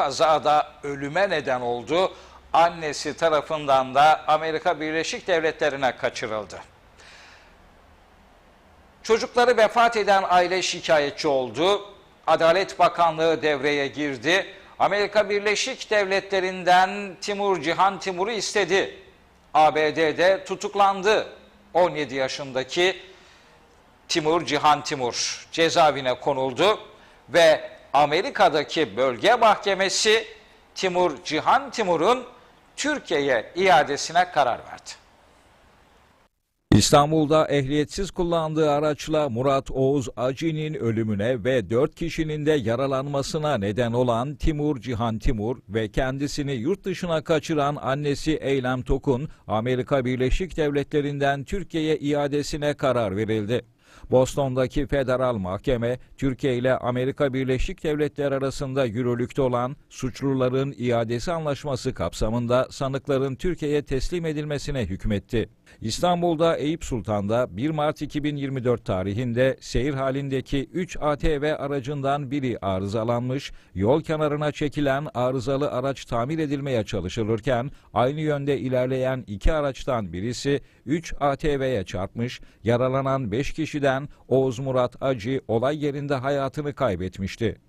kazada ölüme neden oldu. Annesi tarafından da Amerika Birleşik Devletleri'ne kaçırıldı. Çocukları vefat eden aile şikayetçi oldu. Adalet Bakanlığı devreye girdi. Amerika Birleşik Devletleri'nden Timur Cihan Timur'u istedi. ABD'de tutuklandı. 17 yaşındaki Timur Cihan Timur cezaevine konuldu ve Amerika'daki bölge mahkemesi Timur Cihan Timur'un Türkiye'ye iadesine karar verdi. İstanbul'da ehliyetsiz kullandığı araçla Murat Oğuz Acı'nın ölümüne ve 4 kişinin de yaralanmasına neden olan Timur Cihan Timur ve kendisini yurt dışına kaçıran annesi Eylem Tokun, Amerika Birleşik Devletleri'nden Türkiye'ye iadesine karar verildi. Boston'daki federal mahkeme, Türkiye ile Amerika Birleşik Devletleri arasında yürürlükte olan suçluların iadesi anlaşması kapsamında sanıkların Türkiye'ye teslim edilmesine hükmetti. İstanbul'da Eyüp Sultan'da 1 Mart 2024 tarihinde seyir halindeki 3 ATV aracından biri arızalanmış, yol kenarına çekilen arızalı araç tamir edilmeye çalışılırken aynı yönde ilerleyen iki araçtan birisi 3 ATV'ye çarpmış, yaralanan 5 kişiden Oğuz Murat Acı olay yerinde hayatını kaybetmişti.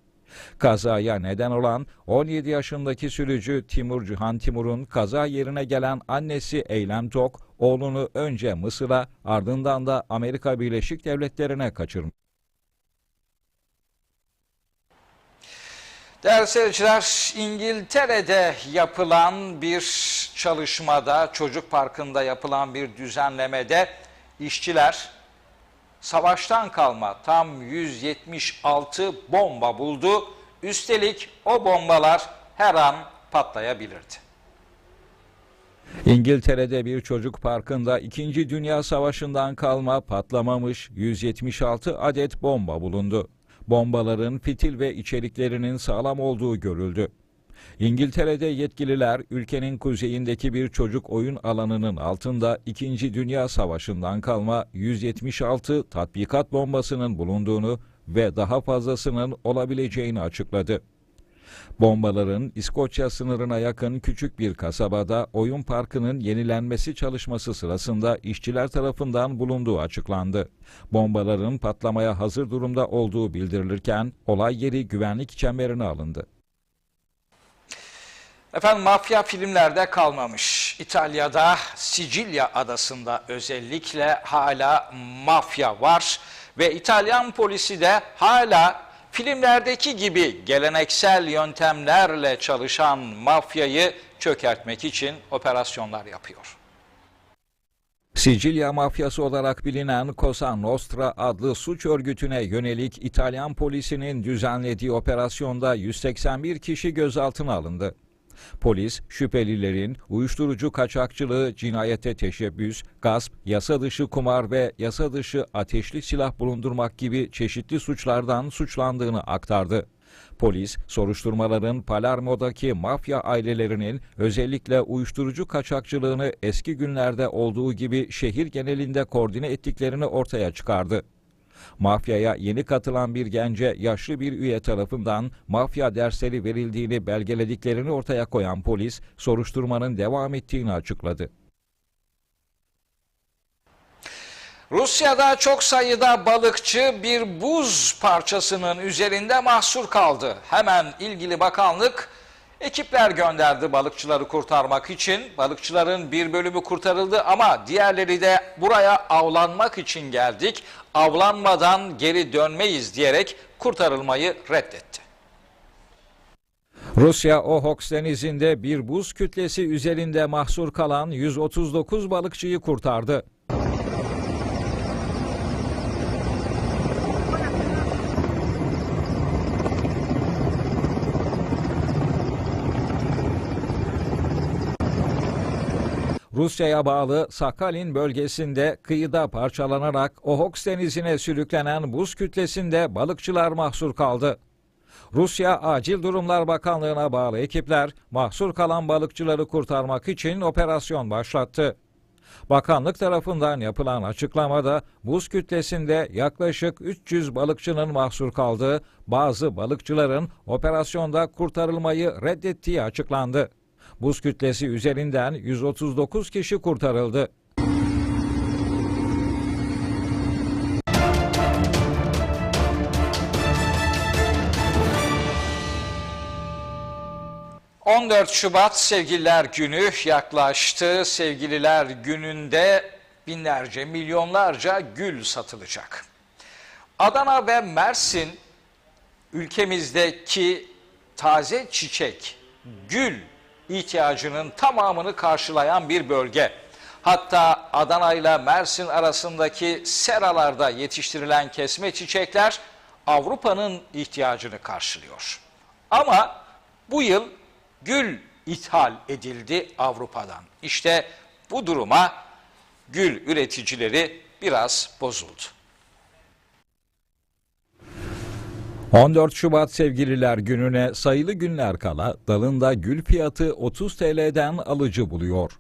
Kazaya neden olan 17 yaşındaki sürücü Timur Cihan Timur'un kaza yerine gelen annesi Eylem Tok, oğlunu önce Mısır'a ardından da Amerika Birleşik Devletleri'ne kaçırmış. Değerli seyirciler, İngiltere'de yapılan bir çalışmada, çocuk parkında yapılan bir düzenlemede işçiler savaştan kalma tam 176 bomba buldu. Üstelik o bombalar her an patlayabilirdi. İngiltere'de bir çocuk parkında 2. Dünya Savaşı'ndan kalma patlamamış 176 adet bomba bulundu. Bombaların fitil ve içeriklerinin sağlam olduğu görüldü. İngiltere'de yetkililer ülkenin kuzeyindeki bir çocuk oyun alanının altında 2. Dünya Savaşı'ndan kalma 176 tatbikat bombasının bulunduğunu ve daha fazlasının olabileceğini açıkladı. Bombaların İskoçya sınırına yakın küçük bir kasabada oyun parkının yenilenmesi çalışması sırasında işçiler tarafından bulunduğu açıklandı. Bombaların patlamaya hazır durumda olduğu bildirilirken olay yeri güvenlik çemberine alındı. Efendim mafya filmlerde kalmamış. İtalya'da Sicilya adasında özellikle hala mafya var ve İtalyan polisi de hala filmlerdeki gibi geleneksel yöntemlerle çalışan mafyayı çökertmek için operasyonlar yapıyor. Sicilya mafyası olarak bilinen Cosa Nostra adlı suç örgütüne yönelik İtalyan polisinin düzenlediği operasyonda 181 kişi gözaltına alındı. Polis, şüphelilerin uyuşturucu kaçakçılığı, cinayete teşebbüs, gasp, yasa dışı kumar ve yasa dışı ateşli silah bulundurmak gibi çeşitli suçlardan suçlandığını aktardı. Polis, soruşturmaların Palermo'daki mafya ailelerinin özellikle uyuşturucu kaçakçılığını eski günlerde olduğu gibi şehir genelinde koordine ettiklerini ortaya çıkardı. Mafyaya yeni katılan bir gence yaşlı bir üye tarafından mafya dersleri verildiğini belgelediklerini ortaya koyan polis soruşturmanın devam ettiğini açıkladı. Rusya'da çok sayıda balıkçı bir buz parçasının üzerinde mahsur kaldı. Hemen ilgili bakanlık ekipler gönderdi balıkçıları kurtarmak için. Balıkçıların bir bölümü kurtarıldı ama diğerleri de buraya avlanmak için geldik. Avlanmadan geri dönmeyiz diyerek kurtarılmayı reddetti. Rusya Ohoks denizinde bir buz kütlesi üzerinde mahsur kalan 139 balıkçıyı kurtardı. Rusya'ya bağlı Sakhalin bölgesinde kıyıda parçalanarak Ohoks denizine sürüklenen buz kütlesinde balıkçılar mahsur kaldı. Rusya Acil Durumlar Bakanlığı'na bağlı ekipler mahsur kalan balıkçıları kurtarmak için operasyon başlattı. Bakanlık tarafından yapılan açıklamada buz kütlesinde yaklaşık 300 balıkçının mahsur kaldığı, bazı balıkçıların operasyonda kurtarılmayı reddettiği açıklandı. Buz kütlesi üzerinden 139 kişi kurtarıldı. ...14 Şubat Sevgililer Günü yaklaştı. Sevgililer Günü'nde binlerce, milyonlarca gül satılacak. Adana ve Mersin ülkemizdeki taze çiçek, gül ihtiyacının tamamını karşılayan bir bölge. Hatta Adana ile Mersin arasındaki seralarda yetiştirilen kesme çiçekler Avrupa'nın ihtiyacını karşılıyor. Ama bu yıl gül ithal edildi Avrupa'dan. İşte bu duruma gül üreticileri biraz bozuldu. 14 Şubat Sevgililer Günü'ne sayılı günler kala dalında gül fiyatı 30 TL'den alıcı buluyor.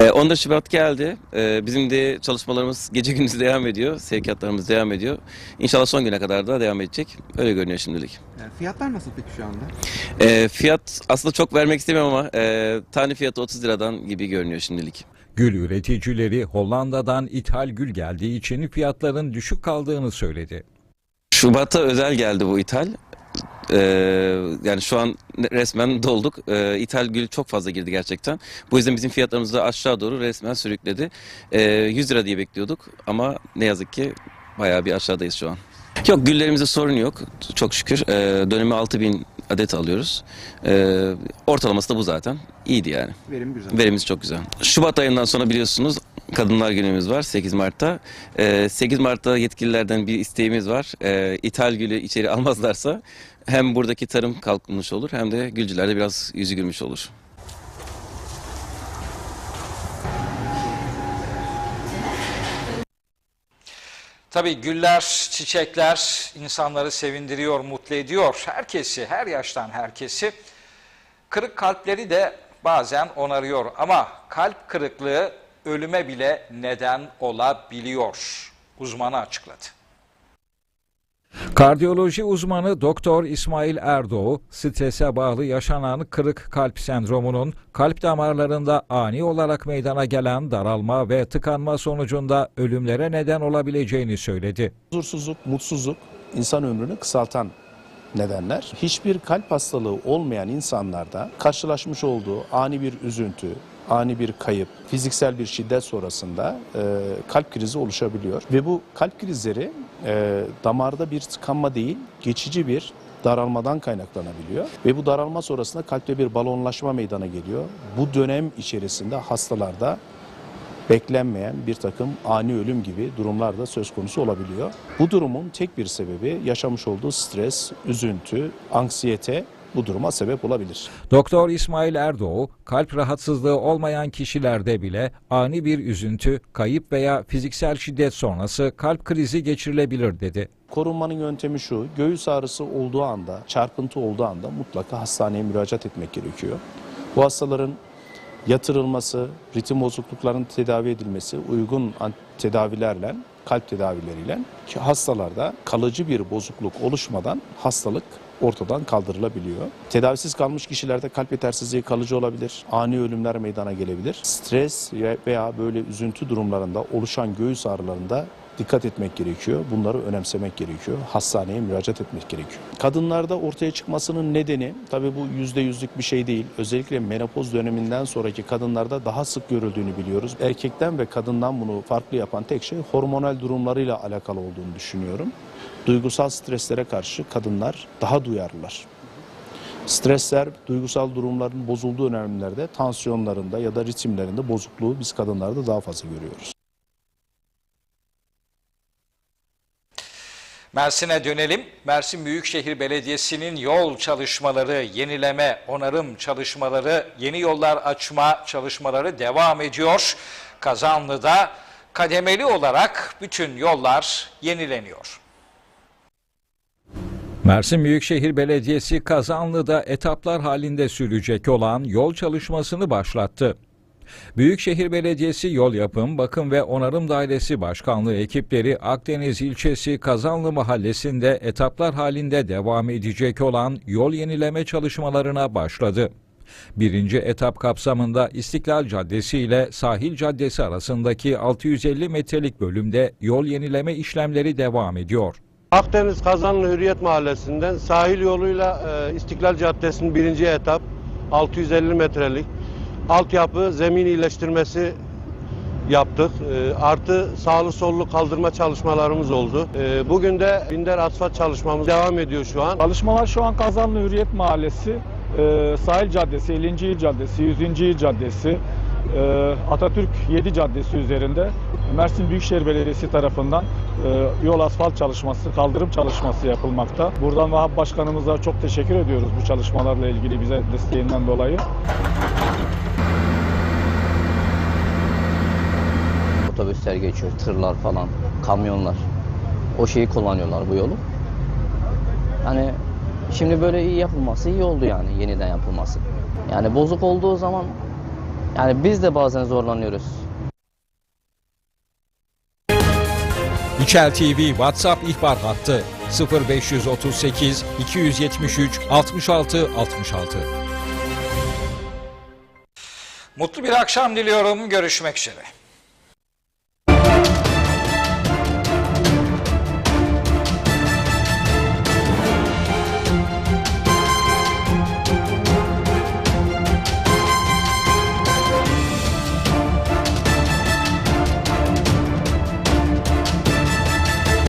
Ee, 14 Şubat geldi. Ee, Bizim de çalışmalarımız gece gündüz devam ediyor. Sevkiyatlarımız devam ediyor. İnşallah son güne kadar da devam edecek. Öyle görünüyor şimdilik. Yani fiyatlar nasıl peki şu anda? Ee, Fiyat aslında çok vermek istemiyorum ama e, tane fiyatı 30 liradan gibi görünüyor şimdilik. Gül üreticileri Hollanda'dan ithal gül geldiği için fiyatların düşük kaldığını söyledi. Şubat'a özel geldi bu ithal. Ee, yani şu an resmen dolduk. Ee, ithal gül çok fazla girdi gerçekten. Bu yüzden bizim fiyatlarımız da aşağı doğru resmen sürükledi. Ee, 100 lira diye bekliyorduk ama ne yazık ki bayağı bir aşağıdayız şu an. Yok güllerimizde sorun yok çok şükür. Ee, dönemi 6000 adet alıyoruz. Ee, ortalaması da bu zaten. İyiydi yani. Verim güzel. Verimiz çok güzel. Şubat ayından sonra biliyorsunuz Kadınlar Günümüz var 8 Mart'ta. Ee, 8 Mart'ta yetkililerden bir isteğimiz var. Ee, ithal gülü içeri almazlarsa hem buradaki tarım kalkınmış olur hem de gülcülerde biraz yüzü gülmüş olur. Tabii güller, çiçekler insanları sevindiriyor, mutlu ediyor. Herkesi, her yaştan herkesi. Kırık kalpleri de bazen onarıyor ama kalp kırıklığı ölüme bile neden olabiliyor. Uzmanı açıkladı. Kardiyoloji uzmanı Doktor İsmail Erdoğu, strese bağlı yaşanan kırık kalp sendromunun kalp damarlarında ani olarak meydana gelen daralma ve tıkanma sonucunda ölümlere neden olabileceğini söyledi. Huzursuzluk, mutsuzluk insan ömrünü kısaltan nedenler. Hiçbir kalp hastalığı olmayan insanlarda karşılaşmış olduğu ani bir üzüntü, ani bir kayıp, fiziksel bir şiddet sonrasında e, kalp krizi oluşabiliyor. Ve bu kalp krizleri e, damarda bir tıkanma değil, geçici bir daralmadan kaynaklanabiliyor. Ve bu daralma sonrasında kalpte bir balonlaşma meydana geliyor. Bu dönem içerisinde hastalarda beklenmeyen bir takım ani ölüm gibi durumlar da söz konusu olabiliyor. Bu durumun tek bir sebebi yaşamış olduğu stres, üzüntü, anksiyete bu duruma sebep olabilir. Doktor İsmail Erdoğu, kalp rahatsızlığı olmayan kişilerde bile ani bir üzüntü, kayıp veya fiziksel şiddet sonrası kalp krizi geçirilebilir dedi. Korunmanın yöntemi şu, göğüs ağrısı olduğu anda, çarpıntı olduğu anda mutlaka hastaneye müracaat etmek gerekiyor. Bu hastaların yatırılması, ritim bozukluklarının tedavi edilmesi, uygun tedavilerle, kalp tedavileriyle ki hastalarda kalıcı bir bozukluk oluşmadan hastalık ortadan kaldırılabiliyor. Tedavisiz kalmış kişilerde kalp yetersizliği kalıcı olabilir, ani ölümler meydana gelebilir. Stres ve- veya böyle üzüntü durumlarında oluşan göğüs ağrılarında dikkat etmek gerekiyor. Bunları önemsemek gerekiyor. Hastaneye müracaat etmek gerekiyor. Kadınlarda ortaya çıkmasının nedeni tabii bu yüzde yüzlük bir şey değil. Özellikle menopoz döneminden sonraki kadınlarda daha sık görüldüğünü biliyoruz. Erkekten ve kadından bunu farklı yapan tek şey hormonal durumlarıyla alakalı olduğunu düşünüyorum. Duygusal streslere karşı kadınlar daha duyarlılar. Stresler, duygusal durumların bozulduğu dönemlerde tansiyonlarında ya da ritimlerinde bozukluğu biz kadınlarda daha fazla görüyoruz. Mersin'e dönelim. Mersin Büyükşehir Belediyesi'nin yol çalışmaları, yenileme, onarım çalışmaları, yeni yollar açma çalışmaları devam ediyor. Kazanlı'da kademeli olarak bütün yollar yenileniyor. Mersin Büyükşehir Belediyesi Kazanlı'da etaplar halinde sürecek olan yol çalışmasını başlattı. Büyükşehir Belediyesi Yol Yapım, Bakım ve Onarım Dairesi Başkanlığı ekipleri Akdeniz ilçesi Kazanlı Mahallesi'nde etaplar halinde devam edecek olan yol yenileme çalışmalarına başladı. Birinci etap kapsamında İstiklal Caddesi ile Sahil Caddesi arasındaki 650 metrelik bölümde yol yenileme işlemleri devam ediyor. Akdeniz Kazanlı Hürriyet Mahallesi'nden sahil yoluyla e, İstiklal Caddesi'nin birinci etap 650 metrelik altyapı zemin iyileştirmesi yaptık. E, artı sağlı sollu kaldırma çalışmalarımız oldu. E, bugün de binder asfalt çalışmamız devam ediyor şu an. Çalışmalar şu an Kazanlı Hürriyet Mahallesi, e, Sahil Caddesi, 50. İl Caddesi, 100. İl Caddesi, e, Atatürk 7 Caddesi üzerinde Mersin Büyükşehir Belediyesi tarafından e, yol asfalt çalışması, kaldırım çalışması yapılmakta. Buradan Vahap Başkanımıza çok teşekkür ediyoruz bu çalışmalarla ilgili bize desteğinden dolayı. Otobüsler geçiyor, tırlar falan, kamyonlar. O şeyi kullanıyorlar bu yolu. Yani şimdi böyle iyi yapılması iyi oldu yani yeniden yapılması. Yani bozuk olduğu zaman yani biz de bazen zorlanıyoruz. İçel TV WhatsApp ihbar hattı 0538 273 66 66. Mutlu bir akşam diliyorum. Görüşmek üzere.